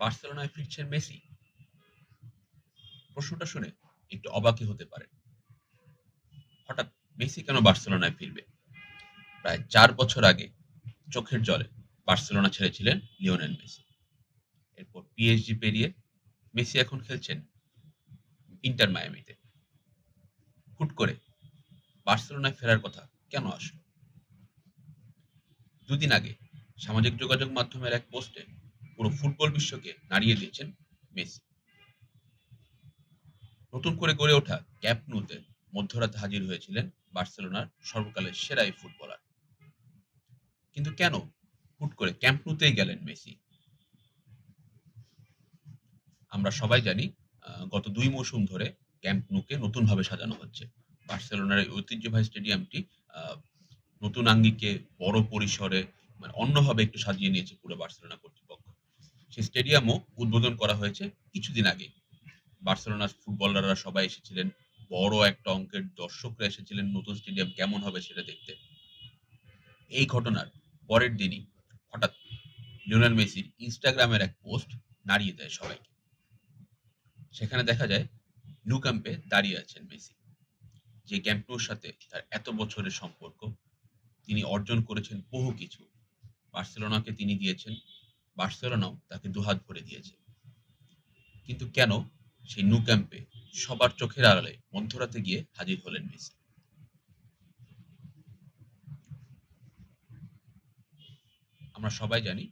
বার্সেলোনায় ফিরছেন মেসি? প্রশ্নটা শুনে একটু অবাকই হতে পারে। হঠাৎ মেসি কেন বার্সেলোনায় ফিরবে? প্রায় চার বছর আগে চোখের জলে বার্সেলোনা ছেড়েছিলেন লিওনেল মেসি। এরপর পিএইচডি পেরিয়ে মেসি এখন খেলছেন ইন্টার মায়ামিতে। হুট করে বার্সেলোনায় ফেরার কথা কেন আসলো? দুদিন আগে সামাজিক যোগাযোগ মাধ্যমের এক পোস্টে পুরো ফুটবল বিশ্বকে নাড়িয়ে দিয়েছেন মেসি। নতুন করে গড়ে ওঠা ক্যাপ নুতে মধ্যরাতে হাজির হয়েছিলেন বার্সেলোনার সর্বকালের সেরা এই ফুটবলার। কিন্তু কেন হুট করে ক্যাম্প নুতেই গেলেন মেসি? আমরা সবাই জানি গত দুই মৌসুম ধরে ক্যাম্প নুকে নতুনভাবে সাজানো হচ্ছে। বার্সেলোনার এই ঐতিহ্যবাহী স্টেডিয়ামটি নতুন আঙ্গিকে বড় পরিসরে মানে অন্যভাবে একটু সাজিয়ে নিয়েছে পুরো বার্সেলোনা কর্তৃপক্ষ। সেই স্টেডিয়ামও উদ্বোধন করা হয়েছে কিছুদিন আগে। বার্সেলোনার ফুটবলাররা সবাই এসেছিলেন, বড় একটা অঙ্কের দর্শকরা এসেছিলেন, নতুন স্টেডিয়াম কেমন হবে সেটা দেখতে। এই ঘটনার পরের দিনই হঠাৎ লিওনেল মেসির ইনস্টাগ্রামের এক পোস্ট নাড়িয়ে দেয় সবাইকে। সেখানে দেখা যায় নু ক্যাম্পে দাঁড়িয়ে আছেন মেসি। যে ক্যাম্পনুর সাথে তার এত বছরের সম্পর্ক, তিনি অর্জন করেছেন বহু কিছু। বার্সেলোনাকে তিনি দিয়েছেন বার্সেলোনাও তাকে দুহাত ভরে দিয়েছে। কিন্তু কেন সেই নু ক্যাম্পে সবার চোখের আড়ালে মধ্যরাতে গিয়ে হাজির হলেন মেসি? আমরা সবাই জানি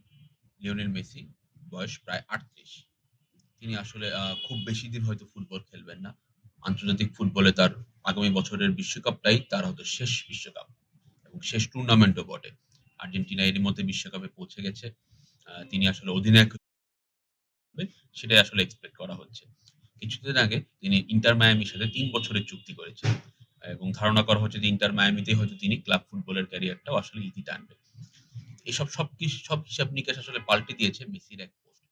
লিওনেল মেসি বয়স প্রায় আটত্রিশ। তিনি আসলে খুব বেশি দিন হয়তো ফুটবল খেলবেন না। আন্তর্জাতিক ফুটবলে তার আগামী বছরের বিশ্বকাপটাই তার হয়তো শেষ বিশ্বকাপ এবং শেষ টুর্নামেন্টও বটে। আর্জেন্টিনা এরই মধ্যে বিশ্বকাপে পৌঁছে গেছে। তিনি আসলে অধিনায়ক সেটাই আসলে এক্সপেক্ট করা হচ্ছে। কিছুদিন আগে তিনি ইন্টার মায়ামির সাথে তিন বছরের চুক্তি করেছেন এবং ধারণা করা হচ্ছে যে ইন্টার মায়ামিতেই হয়তো তিনি ক্লাব ফুটবলের ক্যারিয়ারটাও আসলে ইতি টানবে। এসব সব কিছু সব হিসাব নিকাশ আসলে পাল্টে দিয়েছে মেসির এক পোস্ট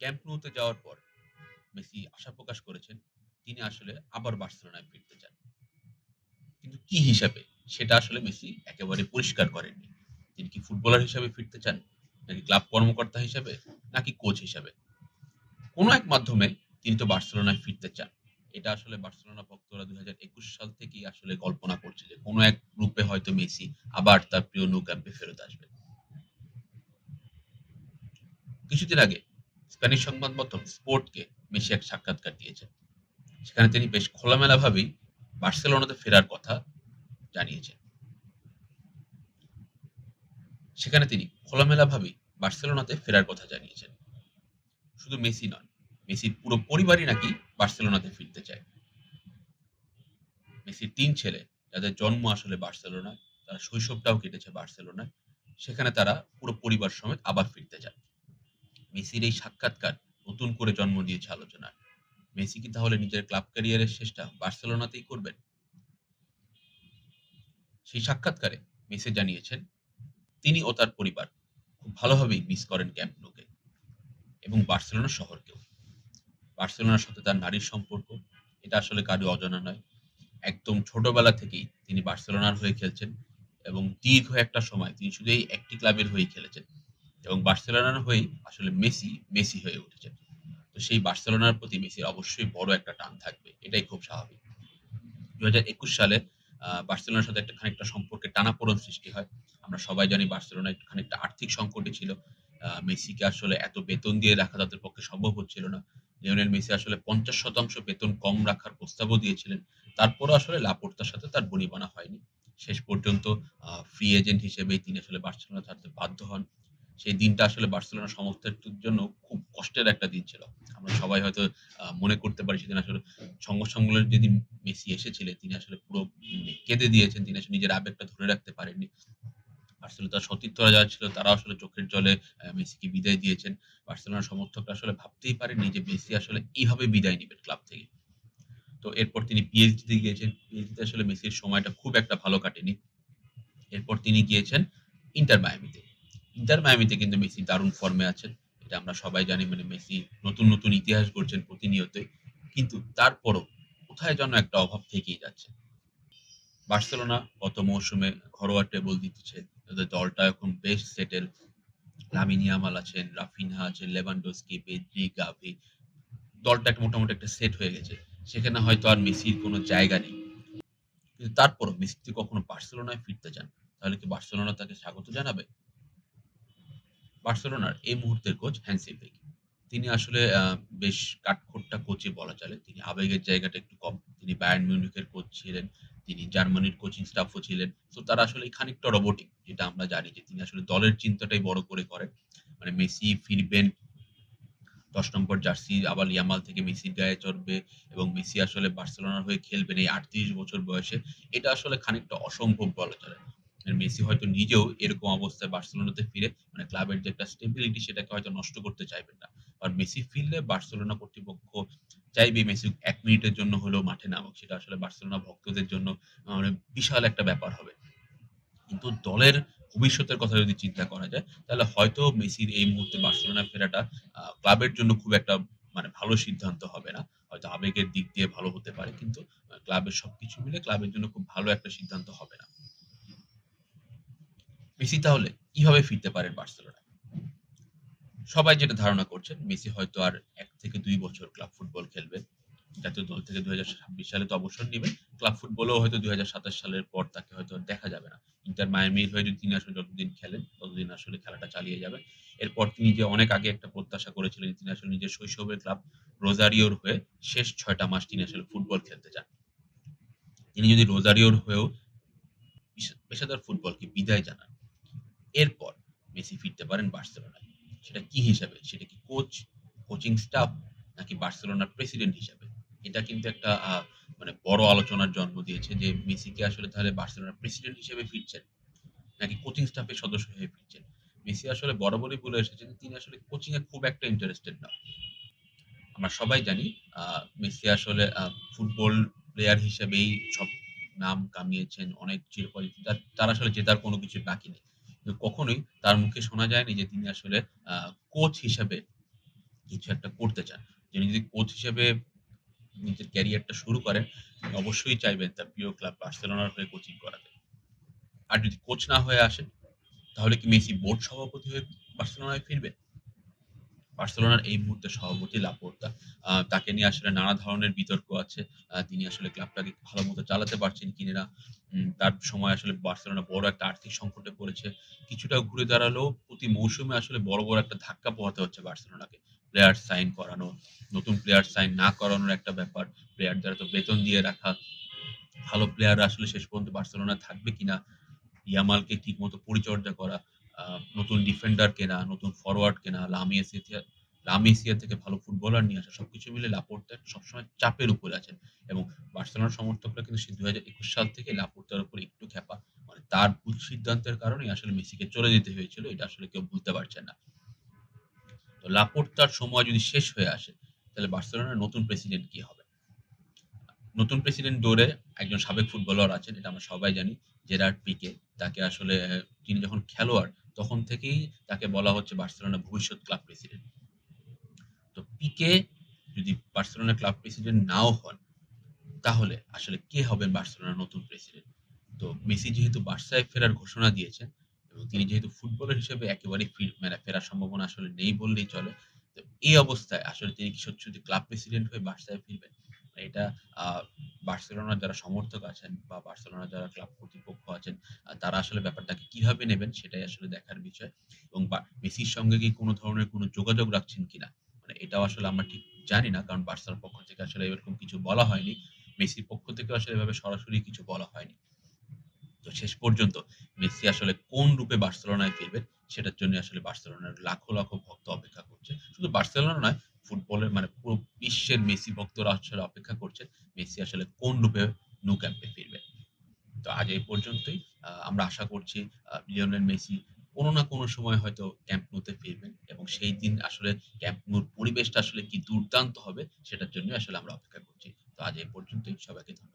ক্যাম্প নুতে যাওয়ার পর মেসি আশা প্রকাশ করেছেন তিনি আসলে আবার বার্সেলোনায় ফিরতে চান। কিন্তু কি হিসাবে সেটা আসলে মেসি একেবারে পরিষ্কার করেননি। তিনি কি ফুটবলার হিসাবে ফিরতে চান? নাকি ক্লাব কর্মকর্তা হিসাবে? নাকি কোচ হিসাবে? কোনো এক মাধ্যমে তিনি তো বার্সেলোনায় ফিরতে চান। এটা আসলে বার্সেলোনা ভক্তরা দুই হাজার একুশ সাল থেকেই আসলে কল্পনা করছে যে কোনো এক রূপে হয়তো মেসি আবার তার প্রিয় নৌ ক্যাম্পে ফেরত আসবে। কিছুদিন আগে স্প্যানিশ সংবাদ মাধ্যম স্পোর্টকে মেসি এক সাক্ষাৎকার দিয়েছেন। সেখানে তিনি বেশ খোলামেলা ভাবেই বার্সেলোনাতে ফেরার কথা জানিয়েছেন। সেখানে তিনি খোলামেলা ভাবেই বার্সেলোনাতে ফেরার কথা জানিয়েছেন। শুধু মেসি নয় মেসির পুরো পরিবারই নাকি বার্সেলোনাতে ফিরতে চায়। মেসির তিন ছেলে, যাদের জন্ম আসলে বার্সেলোনায়, তারা শৈশবটাও কেটেছে বার্সেলোনায়, সেখানে তারা পুরো পরিবার সমেত আবার ফিরতে চায় মেসির এই সাক্ষাৎকার নতুন করে জন্ম দিয়েছে আলোচনার মেসি কি তাহলে নিজের ক্লাব ক্যারিয়ারের শেষটা বার্সেলোনাতেই করবেন? সেই সাক্ষাৎকারে মেসি জানিয়েছেন তিনি ও তার পরিবার খুব ভালোভাবেই মিস করেন ক্যাম্প নুকে এবং বার্সেলোনা শহরকেও। বার্সেলোনার সাথে তার নারীর সম্পর্ক, এটা আসলে কারও অজানা নয়। একদম ছোটবেলা থেকেই তিনি বার্সেলোনার হয়ে খেলছেন এবং দীর্ঘ একটা সময় তিনি শুধু এই একটি ক্লাবের হয়েই খেলেছেন এবং বার্সেলোনার হয়েই আসলে মেসি মেসি হয়ে উঠেছেন। তো সেই বার্সেলোনার প্রতি মেসির অবশ্যই বড় একটা টান থাকবে, এটাই খুব স্বাভাবিক। দু সালে বার্সেলোনার সাথে একটা খানিকটা সম্পর্কে টানাপোড়েন সৃষ্টি হয়। আমরা সবাই জানি বার্সেলোনা খানিকটা আর্থিক সংকটে ছিল। মেসিকে আসলে এত বেতন দিয়ে রাখা তাদের পক্ষে সম্ভব হচ্ছিল না। লিওনেল মেসি আসলে পঞ্চাশ শতাংশ বেতন কম রাখার প্রস্তাবও দিয়েছিলেন। তারপরও আসলে লাপোর্তার সাথে তার বনিবনা হয়নি। শেষ পর্যন্ত ফ্রি এজেন্ট হিসেবেই তিনি আসলে বার্সেলোনা ছাড়তে বাধ্য হন। সেই দিনটা আসলে বার্সেলোনা সমর্থকদের জন্য খুব কষ্টের একটা দিন ছিল। আমরা সবাই হয়তো মনে করতে পারি সেদিন আসলে সংবাদ সম্মেলনে যেদিন মেসি এসেছিলেন, তিনি আসলে পুরো কেঁদে দিয়েছেন, তিনি আসলে নিজের আবেগটা ধরে রাখতে পারেননি। আসলে তার সতীর্থরা যারা ছিল তারা আসলে চোখের জলে মেসিকে বিদায় দিয়েছেন। বার্সেলোনার সমর্থকরা আসলে ভাবতেই পারেননি যে মেসি আসলে এইভাবে বিদায় নেবেন ক্লাব থেকে। তো এরপর তিনি পিএইচডি তে গিয়েছেন। পিএইচডি তে আসলে মেসির সময়টা খুব একটা ভালো কাটেনি। এরপর তিনি গিয়েছেন ইন্টার মায়ামিতে। ইন্টার মায়ামিতে কিন্তু মেসি দারুণ ফর্মে আছেন। এটা আমরা সবাই জানি মানে মেসি নতুন নতুন ইতিহাস গড়ছেন প্রতিনিয়তই। কিন্তু তারপরও কোথায় যেন একটা অভাব থেকেই যাচ্ছে। বার্সেলোনা গত মৌসুমে ঘরোয়া টেবল দিতেছে তাদের দলটা এখন বেশ সেটেল লামিন ইয়ামাল আছেন, রাফিনহা আছেন, লেভানডস্কি, পেদ্রি, গাভি। দলটা একটা মোটামুটি একটা সেট হয়ে গেছে। সেখানে হয়তো আর মেসির কোনো জায়গা নেই। কিন্তু তারপরও মেসি যদি কখনো বার্সেলোনায় ফিরতে চান, তাহলে কি বার্সেলোনা তাকে স্বাগত জানাবে? বার্সেলোনার এই মুহূর্তের কোচ হ্যান্সি ফ্লিক। তিনি আসলে বেশ কাঠখোট্টা কোচই বলা চলে। তিনি আবেগের জায়গাটা একটু কম। তিনি বায়ার্ন মিউনিখের কোচ ছিলেন। তিনি জার্মানির কোচিং স্টাফও ছিলেন। সো তারা আসলে খানিকটা রোবটিক। যেটা আমরা জানি যে তিনি আসলে দলের চিন্তাটাই বড় করে করেন। মানে মেসি ফিরবেন ১০ নম্বর জার্সি আবার ইয়ামাল থেকে মেসির গায়ে চড়বে এবং মেসি আসলে বার্সেলোনার হয়ে খেলবেন এই ৩৮ বছর বয়সে। এটা আসলে খানিকটা অসম্ভব বলা চলে। মেসি হয়তো নিজেও এরকম অবস্থায় বার্সেলোনাতে ফিরে মানে ক্লাবের যে একটা স্টেবিলিটি সেটাকে হয়তো নষ্ট করতে চাইবেন না। আর মেসি ফিরলে বার্সেলোনা কর্তৃপক্ষ চাইবে মেসি এক মিনিটের জন্য হলেও মাঠে নামুক। সেটা আসলে বার্সেলোনা ভক্তদের জন্য মানে বিশাল একটা ব্যাপার হবে। কিন্তু দলের ভবিষ্যতের কথা যদি চিন্তা করা যায়, তাহলে হয়তো মেসির এই মুহূর্তে বার্সেলোনা ফেরাটা ক্লাবের জন্য খুব একটা মানে ভালো সিদ্ধান্ত হবে না। হয়তো আবেগের দিক দিয়ে ভালো হতে পারে। কিন্তু ক্লাবের সবকিছু মিলে ক্লাবের জন্য খুব ভালো একটা সিদ্ধান্ত হবে না। মেসি তাহলে কীভাবে ফিরতে পারেন বার্সেলোনায়? সবাই যেটা ধারণা করছেন মেসি হয়তো আর ১ থেকে ২ বছর ক্লাব ফুটবল খেলবেন। জাতীয় দল থেকে ২০২৬ সালে তো অবসর নিবেন। ক্লাব ফুটবলেও হয়তো ২০২৭ সালের পর তাকে হয়তো দেখা যাবে না। ইন্টার মায়ামির হয়ে যদি তিনি আসলে যতদিন খেলেন, ততদিন আসলে খেলাটা চালিয়ে যাবেন। এরপর তিনি যে অনেক আগে একটা প্রত্যাশা করেছিলেন তিনি আসলে নিজের শৈশবের ক্লাব রোজারিওর হয়ে শেষ ছয়টা মাস তিনি আসলে ফুটবল খেলতে চান। তিনি যদি রোজারিওর হয়েও পেশা পেশাদার ফুটবলকে বিদায় জানান, এরপর মেসি ফিরতে পারেন বার্সেলোনায়। সেটা কি হিসাবে? সেটা কি কোচ, কোচিং স্টাফ নাকি বার্সেলোনার প্রেসিডেন্ট হিসাবে? এটা কিন্তু একটা মানে বড় আলোচনার জন্ম দিয়েছে যে মেসি কি আসলে তাহলে বার্সেলোনার প্রেসিডেন্ট হিসেবে ফিরছেন? নাকি কোচিং স্টাফের সদস্য হয়ে ফিরছেন? মেসি আসলে বরাবরই বলে এসেছেন তিনি আসলে কোচিং এ খুব একটা ইন্টারেস্টেড না। আমরা সবাই জানি মেসি আসলে ফুটবল প্লেয়ার হিসেবেই সব নাম কামিয়েছেন। অনেক চিরপরিচিত তার আসলে জেতার কোনো কিছু বাকি নেই। কখনোই তার মুখে শোনা যায়নি যে তিনি আসলে কোচ হিসাবে কিছু একটা করতে চান। তিনি যদি কোচ হিসেবে নিজের ক্যারিয়ারটা শুরু করেন, অবশ্যই চাইবেন তার প্রিয় ক্লাব বার্সেলোনার হয়ে কোচিং করাতে। আর যদি কোচ না হয়ে আসেন, তাহলে কি মেসি বোর্ড সভাপতি হয়ে বার্সেলোনায় ফিরবেন? বার্সেলোনার এই মুহূর্তে সভাপতি লাপোর্তা। তাকে নিয়ে আসলে নানা ধরনের বিতর্ক আছে। তিনি আসলে ক্লাবটাকে ভালো মতো চালাতে পারছেন কিনা। তার সময় আসলে বার্সেলোনা বড় একটা আর্থিক সংকটে পড়েছে। কিছুটা ঘুরে দাঁড়ালেও প্রতি মৌসুমে আসলে বড়, বড় একটা ধাক্কা পোহাতে হচ্ছে বার্সেলোনাকে। প্লেয়ার সাইন করানো, নতুন প্লেয়ার সাইন না করানোর একটা ব্যাপার। প্লেয়ারদের তো বেতন দিয়ে রাখা। ভালো প্লেয়াররা আসলে শেষ পর্যন্ত বার্সেলোনা থাকবে কিনা? ইয়ামালকে ঠিক মতো পরিচর্যা করা, নতুন ডিফেন্ডার কেনা, নতুন ফরওয়ার্ড কেনা, লামি এসিথিয়া লামি এসিয়া থেকে ভালো ফুটবলার নিয়ে আসা। সবকিছু মিলে লাপোর্তা সবসময় চাপের উপরে আছেন। এবং বার্সেলোনার সমর্থকরা কিন্তু সেই ২০২১ সাল থেকে লাপোর্তার উপর একটু ক্ষেপা। মানে তার ভুল সিদ্ধান্তের কারণে আসলে মেসিকে চলে যেতে হয়েছিল। এটা আসলে কেউ ভুলতে পারছে না। তো লাপোর্তার সময় যদি শেষ হয়ে আসে, তাহলে বার্সেলোনার নতুন প্রেসিডেন্ট কি হবে? নতুন প্রেসিডেন্ট দৌড়ে একজন সাবেক ফুটবলার আছেন। এটা আমরা সবাই জানি। Gerard Pique. তাকে আসলে তিনি যখন খেলোয়াড়, তখন থেকেই তাকে বলা হচ্ছে বার্সেলোনার ভবিষ্যৎ ক্লাব প্রেসিডেন্ট। তো পিকে যদি বার্সেলোনা ক্লাব প্রেসিডেন্ট নাও হন, তাহলে আসলে কে হবেন বার্সেলোনার নতুন প্রেসিডেন্ট? তো মেসি যেহেতু বার্সায় ফেরার ঘোষণা দিয়েছেন এবং তিনি যেহেতু ফুটবলার হিসেবে একেবারেই ফির মানে ফেরার সম্ভাবনা আসলে নেই বললেই চলে। তো এই অবস্থায় আসলে তিনি কি সত্যি ক্লাব প্রেসিডেন্ট হয়ে বার্সায় ফিরবেন? এটা বার্সেলোনার যারা সমর্থক আছেন বা বার্সেলোনার যারা ক্লাব কর্তৃপক্ষ আছেন, তারা আসলে ব্যাপারটাকে কীভাবে নেবেন সেটাই আসলে দেখার বিষয়। এবং মেসির সঙ্গে কি কোনো ধরনের কোনো যোগাযোগ রাখছেন কিনা? মানে এটাও আসলে আমরা ঠিক জানি না। কারণ বার্সার পক্ষ থেকে আসলে এরকম কিছু বলা হয়নি। মেসির পক্ষ থেকে আসলে এভাবে সরাসরি কিছু বলা হয়নি। তো শেষ পর্যন্ত মেসি আসলে কোন রূপে বার্সেলোনায় ফিরবেন, সেটার জন্য আসলে বার্সেলোনার লাখো, লাখো ভক্ত অপেক্ষা করছে। শুধু বার্সেলোনা নয়, ফুটবলের মানে পুরো বিশ্বের মেসি ভক্তরা আসলে অপেক্ষা করছেন, মেসি আসলে কোন রূপে নু ক্যাম্পে ফিরবে তো আজ এই পর্যন্তই। আমরা আশা করছি লিওনেল মেসি কোনো না কোনো সময় হয়তো ক্যাম্প নুতে ফিরবেন এবং সেই দিন আসলে ক্যাম্প নুর পরিবেশটা আসলে কি দুর্দান্ত হবে, সেটার জন্য আসলে আমরা অপেক্ষা করছি। তো আজ এই পর্যন্তই। সবাইকে ধন্য